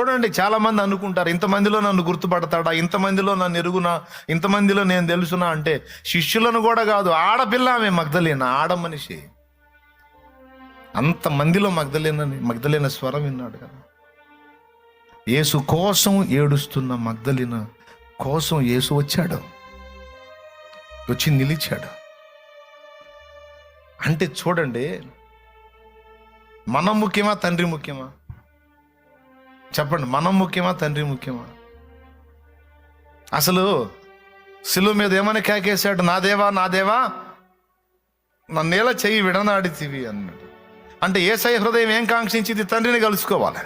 చూడండి చాలామంది అనుకుంటారు ఇంతమందిలో నన్ను గుర్తుపడతాడా ఇంతమందిలో నన్ను ఎరుగునా ఇంతమందిలో నేను తెలుసునా అంటే శిష్యులను కూడా కాదు ఆడపిల్ల ఆమె మగ్ధలేన ఆడ మనిషి. అంతమందిలో మగ్ధలేనని మగ్ధలేన స్వరం విన్నాడు కదా. యేసు కోసం ఏడుస్తున్న మగ్ధలిన కోసం యేసు వచ్చాడు. వచ్చి నిలిచాడు. అంటే చూడండి మనం ముఖ్యమా తండ్రి ముఖ్యమా? చెప్పండి మనం ముఖ్యమా తండ్రి ముఖ్యమా? అసలు శిలువ మీద ఏమని కేకేశాడు? నా దేవా నా దేవా? నన్నేలా చెయ్యి విడనాడితివి అన్నాడు. అంటే ఏసై హృదయం ఏం కాంక్షించింది? తండ్రిని కలుసుకోవాలి.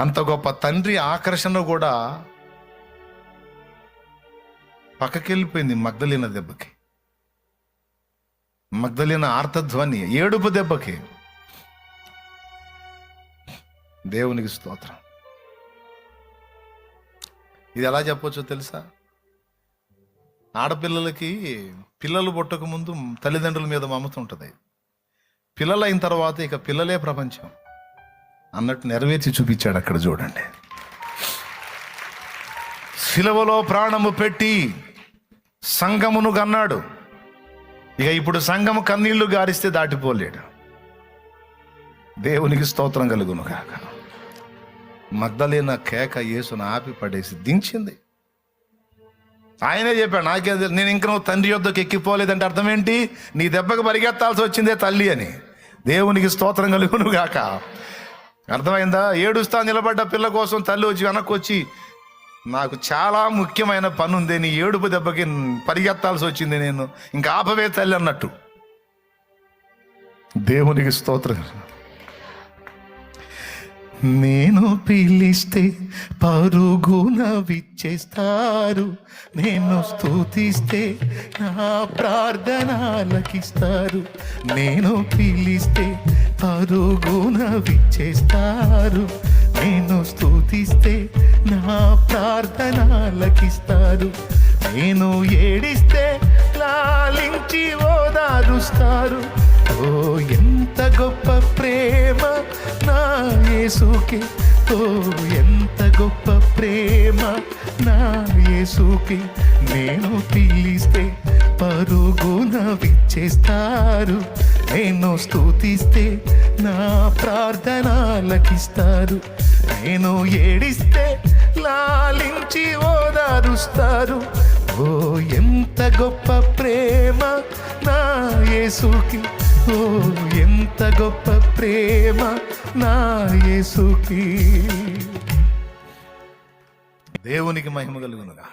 అంత గొప్ప తండ్రి ఆకర్షణ కూడా పక్కకెళ్ళిపోయింది మగ్ధలిన దెబ్బకి. మగ్ధలిన ఆర్తధ్వని ఏడుపు దెబ్బకి. దేవునికి స్తోత్రం. ఇది ఎలా చెప్పొచ్చో తెలుసా? ఆడపిల్లలకి పిల్లలు పుట్టక ముందు తల్లిదండ్రుల మీద మమత ఉంటుంది. పిల్లలు అయిన తర్వాత ఇక పిల్లలే ప్రపంచం అన్నట్టు నెరవేర్చి చూపించాడు అక్కడ చూడండి. శిలవలో ప్రాణము పెట్టి సంగమును కన్నాడు. ఇక ఇప్పుడు సంగము కన్నీళ్ళు గారిస్తే దాటిపోలేడు. దేవునికి స్తోత్రం కలుగును కాక మగ్ధలేన కేక యేసును ఆపి పడేసి దించింది. ఆయనే చెప్పాడు నాకే నేను ఇంక నువ్వు తండ్రి యొద్దకు ఎక్కిపోలేదంటే అర్థం ఏంటి? నీ దెబ్బకు పరిగెత్తాల్సి వచ్చిందే తల్లి అని. దేవునికి స్తోత్రం కలుగును గాక. అర్థమైందా? ఏడుస్తా నిలబడ్డ పిల్ల కోసం తల్లి వచ్చి వెనక్కి వచ్చి నాకు చాలా ముఖ్యమైన పని ఉంది నీ ఏడుపు దెబ్బకి పరిగెత్తాల్సి వచ్చింది నేను. ఇంకా ఆపవే తల్లి అన్నట్టు. దేవునికి స్తోత్రం. నేను పిలిస్తే పరుగున విచ్చేస్తారు. నేను స్తుతిస్తే నా ప్రార్థన లకిస్తారు నేను పిలిస్తే పరుగున విచ్చేస్తారు. నేను స్తుతిస్తే నా ప్రార్థన లకిస్తారు నేను ఏడిస్తే లాలించి ఓదారుస్తారు. ఓ ఎంత గొప్ప ప్రేమ నా యేసుకి. ఓ ఎంత గొప్ప ప్రేమ నా యేసుకి. నేను పిలిస్తే పరుగున విచ్చేస్తారు. నేను స్తుతిస్తే నా ప్రార్థన లకిస్తారు నేను ఏడిస్తే లాలించి ఓదారుస్తారు. ఓ ఎంత గొప్ప ప్రేమ నా యేసుకి. ఓ ఎంత గొప్ప ప్రేమ నా యేసుకి. దేవునికి మహిమ కలుగునుగా